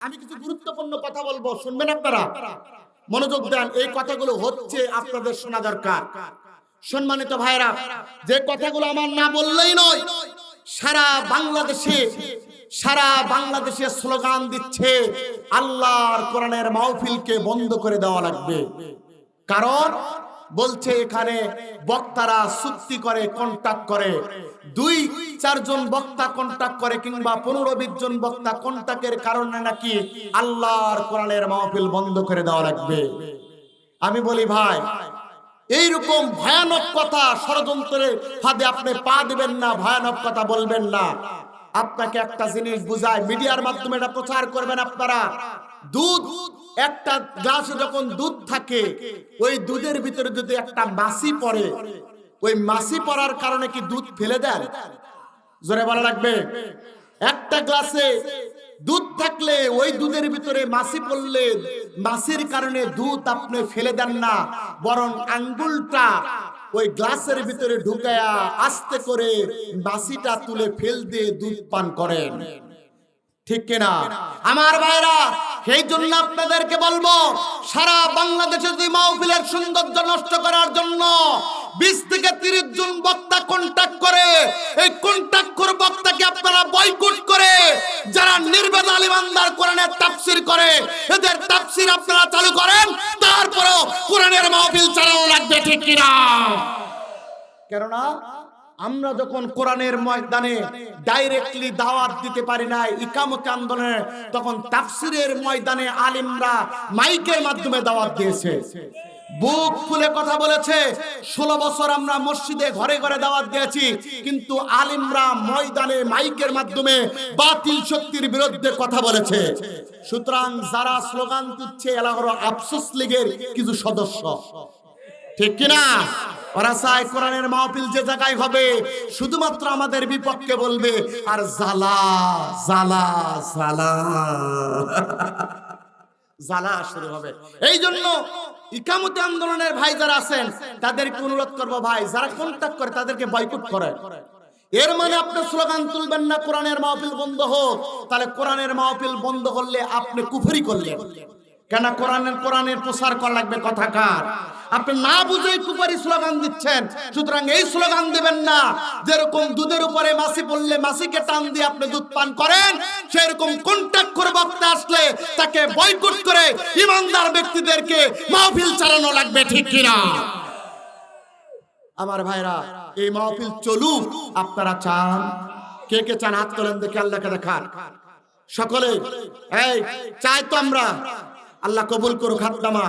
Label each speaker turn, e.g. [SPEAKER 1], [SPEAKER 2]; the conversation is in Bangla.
[SPEAKER 1] আমি কিছু গুরুত্বপূর্ণ কথা বলব, শুনবেন আপনারা? মনোযোগ দেন, এই কথাগুলো হচ্ছে আপনাদের শোনা দরকার। সম্মানিত ভাইরা যে কথাগুলো আমার না বললেই নয়, সারা বাংলাদেশে সারা বাংলাদেশে স্লোগান দিচ্ছে, আল্লাহর কোরআনের মাহফিলকে বন্ধ করে দেওয়া লাগবে। কারণ বলছে এখানে বক্তারা চুক্তি করে কন্টাক্ট করে। দুই, চারজন বক্তা কন্টাক্ট করে কিংবা পনেরো, বিশ জন বক্তা কন্টাক্টের কারণে নাকি আল্লাহর কোরআনের মাহফিল বন্ধ করে দেওয়া লাগবে। আমি বলি, ভাই, এইরকম ভয়ানক কথা ষড়যন্ত্রের ফাঁদে আপনি পা দিবেন না, ভয়ানক কথা বলবেন না। আপনাকে একটা জিনিস বুঝায় মিডিয়ার মাধ্যমে এটা প্রচার করবেন আপনারা। দুধ, একটা গ্লাসে যখন দুধ থাকে, ওই দুধের ভিতরে যদি একটা মাছি পড়ে, ওই মাছি পড়ার কারণে কি দুধ ফেলে দেন? জোরে বলা লাগবে? একটা গ্লাসে দুধ থাকলে ওই দুধের ভিতরে মাছি পড়লে মাছির কারণে দুধ আপনি ফেলে দেন না, বরং আঙ্গুলটা ওই গ্লাসের ভিতরে ঢুকায়া আস্তে করে মাছিটা তুলে ফেল দিয়ে দুধ পান করেন। ঠিক কিনা? আমার ভাইরা, সেই জন্য আপনাদেরকে বলব, সারা বাংলাদেশে যদি মাহফিলের সৌন্দর্য নষ্ট করার জন্য বিশ থেকে তিরিশ জন বক্তা কন্টাক্ট করে, এই কন্টাক্ট করে বক্তাকে আপনারা বয়কট করে, যারা নির্বেদ আলিমানদার কোরআনের তাফসির করে, এদের তাফসির আপনারা চালু করেন, তারপরেও কোরআনের মাহফিল লাগবে কেননা, আমরা যখন কোরআনের ময়দানে ডাইরেক্টলি দাওয়াত দিতে পারি না ইকামত আন্দোলনে, তখন তাফসিরের ময়দানে আলিমরা মাইকের মাধ্যমে দাওয়াত দিয়েছে। বুক ফুলে কথা বলেছে, ষোলো বছর আমরা মসজিদে ঘরে ঘরে দাওয়াত দিয়েছি, কিন্তু আলিমরা ময়দানে মাইকের মাধ্যমে বাতিল শক্তির বিরুদ্ধে কথা বলেছে। সুতরাং যারা স্লোগান দিচ্ছে এলা হলো আফসোস লীগের কিছু সদস্য। ঠিক কিনা? ওরা চায় কোরআনের মাহফিল যে জায়গায় হবে, শুধুমাত্র আমাদের বিপক্ষে বলবে, আর জালা জালা জালা জ্বালা শুরু হবে। এই জন্য ইকামতি আন্দোলনের ভাই যারা আছেন, তাদেরকে অনুরোধ করব ভাই, যারা কন্ট্যাক্ট করে, তাদেরকে বয়কট করে। এর মানে আপনি স্লোগান তুলবেন না, কোরআনের মাহফিল বন্ধ হোক। তাহলে কোরআনের মাহফিল বন্ধ করলে আপনি কুফরি করলেন। কেন কোরআনের কোরআনের প্রচার করা লাগবে কথাকার আপনি না বুঝেই কুপারি স্লোগান দিচ্ছেন। সুতরাং এই স্লোগান দিবেন না। যেরকম দুধের উপরে মাসি পড়লে মাসিকে টান দিয়ে আপনি দুধ পান করেন, সেরকম কন্ট্যাক্ট করে বক্তা আসলে তাকে বয়কট করে ইমানদার ব্যক্তিদেরকে মাহফিল চালানো লাগবে, ঠিক কিনা? আমার ভাইরা, এই মাহফিল চলুক, আপনারা চান? কে কে চান? হাত তোলেন দেখে আল্লাহকে দেখান। সকলে, এই, চাই তো আমরা। আল্লাহ কবুল করুক হাত নামা।